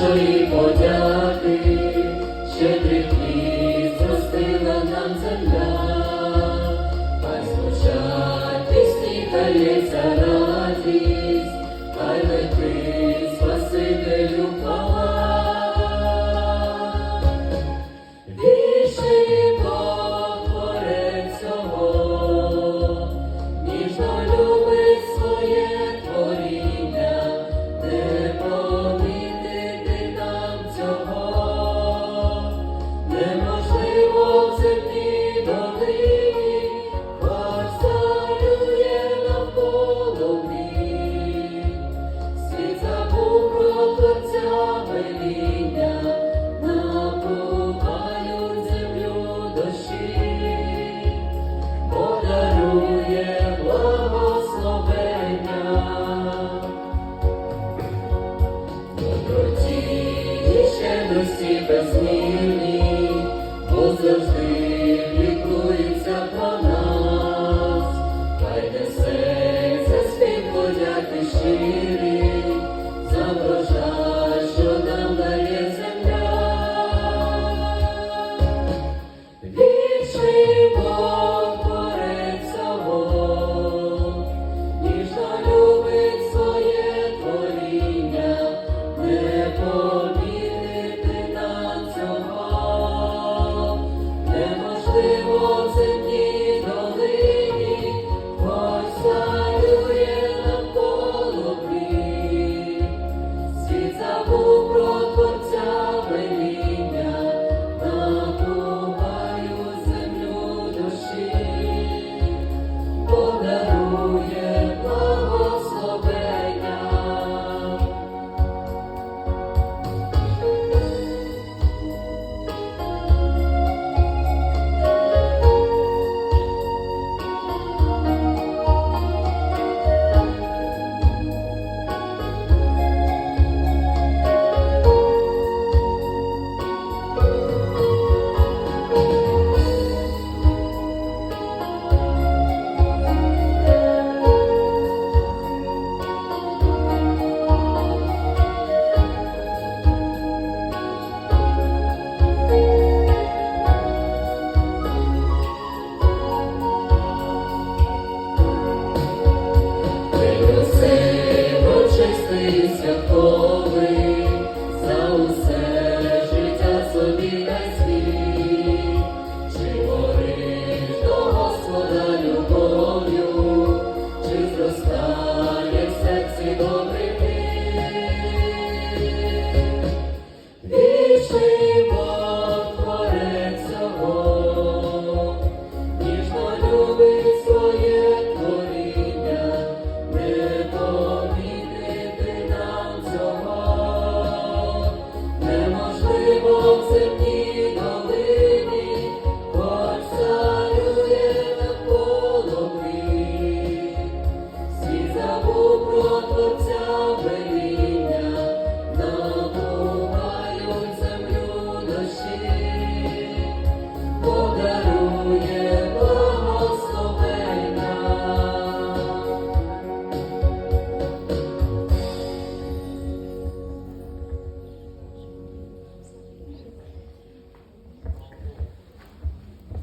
нашої подяки, щедрий хліб зростила нам земля, Хай звучати всі коліця. Слови.